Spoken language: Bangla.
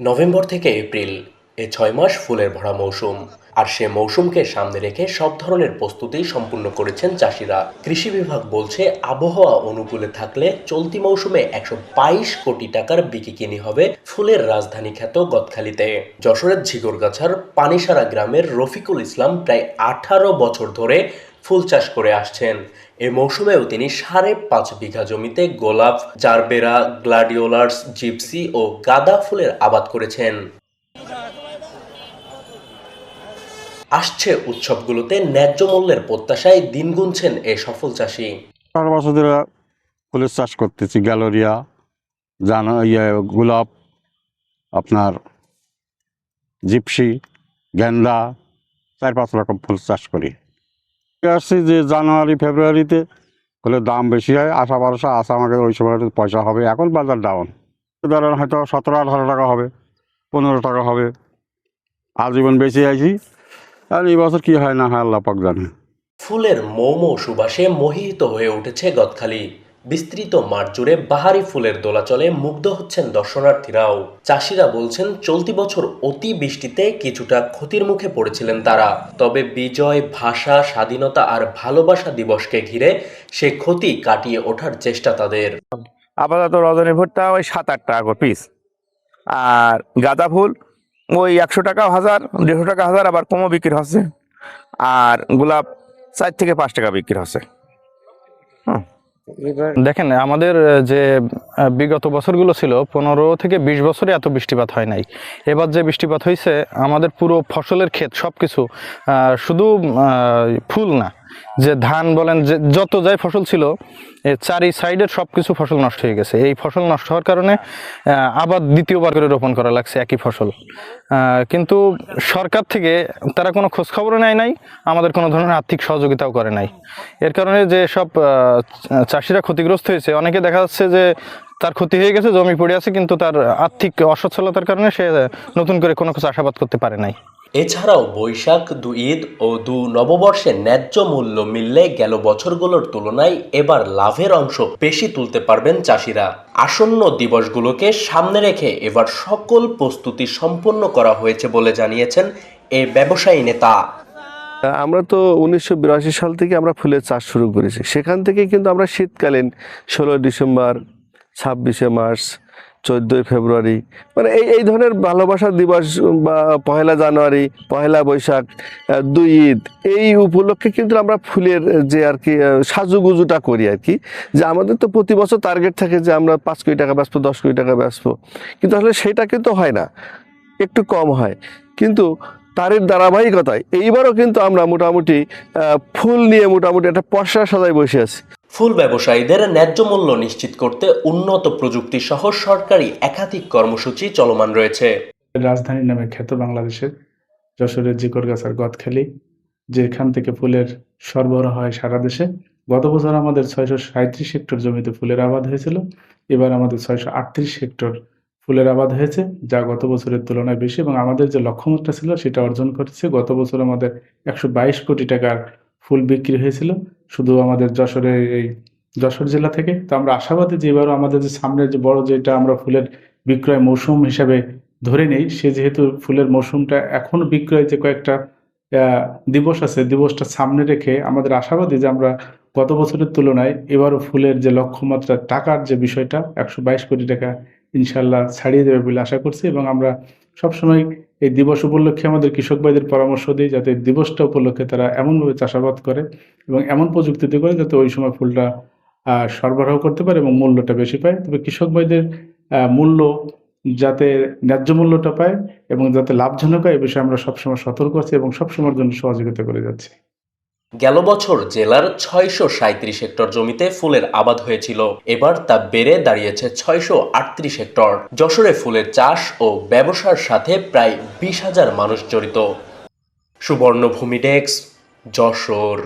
নভেম্বর থেকে এপ্রিল, এ ছয় মাস ফুলের ভরা মৌসুম। আর সে মৌসুমকে সামনে রেখে সব ধরনের প্রস্তুতি সম্পূর্ণ করেছেন চাষিরা। কৃষি বিভাগ বলছে, আবহাওয়া অনুকূলে থাকলে চলতি মৌসুমে একশো বাইশ কোটি টাকার বিকিকিনি হবে ফুলের রাজধানী খ্যাত গদখালিতে। যশোরের ঝিগরগাছার পানিসারা গ্রামের রফিকুল ইসলাম প্রায় আঠারো বছর ধরে ফুল চাষ করে আসছেন। এ মৌসুমেও তিনি সাড়ে পাঁচ বিঘা জমিতে গোলাপ, জারবেরা, গ্লাডিওলার্স, জিপসি ও গাঁদা ফুলের আবাদ করেছেন। আসছে উৎসবগুলোতে ন্যায্য মূল্যের প্রত্যাশায় দিন গুনছেন এ সফল চাষি। চার বছর ধরে ফুলের চাষ করতেছি, গ্যালোরিয়া, জানা ইয়ে গোলাপ, আপনার জিপসি, গেন্দা, চার পাঁচ রকম ফুল চাষ করি। আসছি যে জানুয়ারি, ফেব্রুয়ারিতে হলে দাম বেশি হয়, আশা ভরসা আশা আমাকে, ওই সময় পয়সা হবে, এখন বাজার ডাউন ধরেন হয়তো সতেরো, আঠারো টাকা হবে, পনেরো টাকা হবে। আজীবন বেশি আইছি আর এই বছর কী হয় না হয়, আল্লাহ পাক জানে। ফুলের মোমো সুবাসে মোহিত হয়ে উঠেছে গদখালি। বিস্তৃত মাঠ জুড়ে বাহারি ফুলের দোলাচলে মুগ্ধ হচ্ছেন দর্শনার্থীরাও। চাষিরা বলছেন, চলতি বছর অতি বৃষ্টিতে কিছুটা ক্ষতির মুখে পড়েছিলেন তারা। তবে বিজয়, ভাষা, স্বাধীনতা আর ভালোবাসা দিবসকে ঘিরে সে ক্ষতি কাটিয়ে ওঠার চেষ্টা তাদের। আপাতত রজনী ভুট্টা ওই সাত আট টাকা পিস আর গাঁদা ফুল ওই একশো টাকা, হাজার, দেড়শো টাকা, হাজার আবার কমও বিক্রি হচ্ছে। আর গোলাপ চার থেকে পাঁচ টাকা বিক্রি হচ্ছে। দেখেন, আমাদের যে বিগত বছরগুলো ছিল, পনেরো থেকে বিশ বছরে এত বৃষ্টিপাত হয় নাই। এবার যে বৃষ্টিপাত হয়েছে আমাদের পুরো ফসলের ক্ষেত সব কিছু শুধু ফুল না যে ধান বলেন, যে যত যাই ফসল ছিল চারি সাইডের সব কিছু ফসল নষ্ট হয়ে গেছে। এই ফসল নষ্ট হওয়ার কারণে আবার দ্বিতীয়বার করে রোপণ করা লাগছে একই ফসল। কিন্তু সরকার থেকে তারা কোনো খোঁজখবরও নেয় নাই, আমাদের কোনো ধরনের আর্থিক সহযোগিতাও করে নাই। এর কারণে যে সব চাষিরা ক্ষতিগ্রস্ত হয়েছে, অনেকে দেখা যাচ্ছে যে তার ক্ষতি হয়ে গেছে, জমি পড়ে আছে, কিন্তু তার আর্থিক অসচ্ছলতার কারণে সে নতুন করে কোনো কিছু আশাবাদ করতে পারে নাই। এছাড়াও বৈশাখ, দু ঈদ ও দু নববর্ষে ন্যায্য মূল্য মিললে গেল বছরগুলোর তুলনায় এবার লাভের অংশ বেশি তুলতে পারবেন চাষিরা। আসন্ন দিবসগুলোকে সামনে রেখে এবার সকল প্রস্তুতি সম্পন্ন করা হয়েছে বলে জানিয়েছেন এ ব্যবসায়ী নেতা। আমরা তো উনিশশো বিরাশি সাল থেকে আমরা ফুলের চাষ শুরু করেছি। সেখান থেকে কিন্তু আমরা শীতকালীন ষোলোই ডিসেম্বর, ছাব্বিশে মার্চ চোদ্দোই ফেব্রুয়ারি। মানে এই এই ধরনের ভালোবাসা দিবস বা পহেলা জানুয়ারি, পহেলা বৈশাখ দুই ঈদ, এই উপলক্ষে কিন্তু আমরা ফুলের যে আর কি সাজুগুজুটা করি আর কি। যে আমাদের তো প্রতি বছর টার্গেট থাকে যে আমরা পাঁচ কোটি টাকা বেচবো, দশ কোটি টাকা বেচবো। কিন্তু আসলে সেটা কিন্তু হয় না। একটু কম হয়। কিন্তু তারের ধারাবাহিকতায় এইবারও কিন্তু আমরা মোটামুটি ফুল নিয়ে মোটামুটি একটা পশা সাজায় বসে আছি। ফুল ব্যবসায়ীদের ন্যায্য মূল্য নিশ্চিত করতে উন্নত প্রযুক্তি সহ সরকারি একাধিক কর্মসূচি চলমান রয়েছে। রাজধানীর নামে খ্যাত বাংলাদেশের যশোরের জিকরগাছার গদখালি, যেখান থেকে ফুলের সরবরাহ হয় সারা দেশে। গত বছর আমাদের ছয়শো সাঁত্রিশ হেক্টর জমিতে ফুলের আবাদ হয়েছিল। এবার আমাদের ছয়শো আটত্রিশ হেক্টর ফুলের আবাদ হয়েছে, যা গত বছরের তুলনায় বেশি এবং আমাদের যে লক্ষ্যমাত্রা ছিল সেটা অর্জন করেছে। গত বছর আমাদের একশো বাইশ কোটি টাকার ফুল বিক্রি হয়েছিল। শুধু আমাদের যশোরের এই যশোর জেলা থেকে। তো আমরা আশাবাদী যে এবারও আমাদের যে সামনের যে বড় যেটা আমরা ফুলের বিক্রয় মৌসুম হিসাবে ধরে নেই, সে যেহেতু ফুলের মৌসুমটা এখনও বিক্রয় যে কয়েকটা দিবস আছে, দিবসটা সামনে রেখে আমাদের আশাবাদী যে আমরা গত বছরের তুলনায় এবারও ফুলের যে লক্ষ্যমাত্রা টাকার যে বিষয়টা, একশো বাইশ কোটি টাকা ইনশাল্লাহ ছাড়িয়ে দেবে বলে আশা করছি এবং আমরা সবসময় এই দিবস উপলক্ষে আমাদের কৃষক ভাইদের পরামর্শ দিই যাতে দিবসটা উপলক্ষে তারা এমনভাবে চাষাবাদ করে এবং এমন প্রযুক্তিতে করে যাতে ওই সময় ফুলটা সরবরাহ করতে পারে এবং মূল্যটা বেশি পায়। তবে কৃষক ভাইদের মূল্য যাতে ন্যায্য মূল্যটা পায় এবং যাতে লাভজনক হয় এ বিষয়ে আমরা সবসময় সতর্ক আছি এবং সবসময়ের জন্য সহযোগিতা করে যাচ্ছি। গেল বছর জেলার ছয়শো সাঁত্রিশ হেক্টর জমিতে ফুলের আবাদ হয়েছিল। এবার তা বেড়ে দাঁড়িয়েছে ছয়শো আটত্রিশ হেক্টর। যশোরে ফুলের চাষ ও ব্যবসার সাথে প্রায় বিশ হাজার মানুষ জড়িত। সুবর্ণভূমি ডেস্ক, যশোর।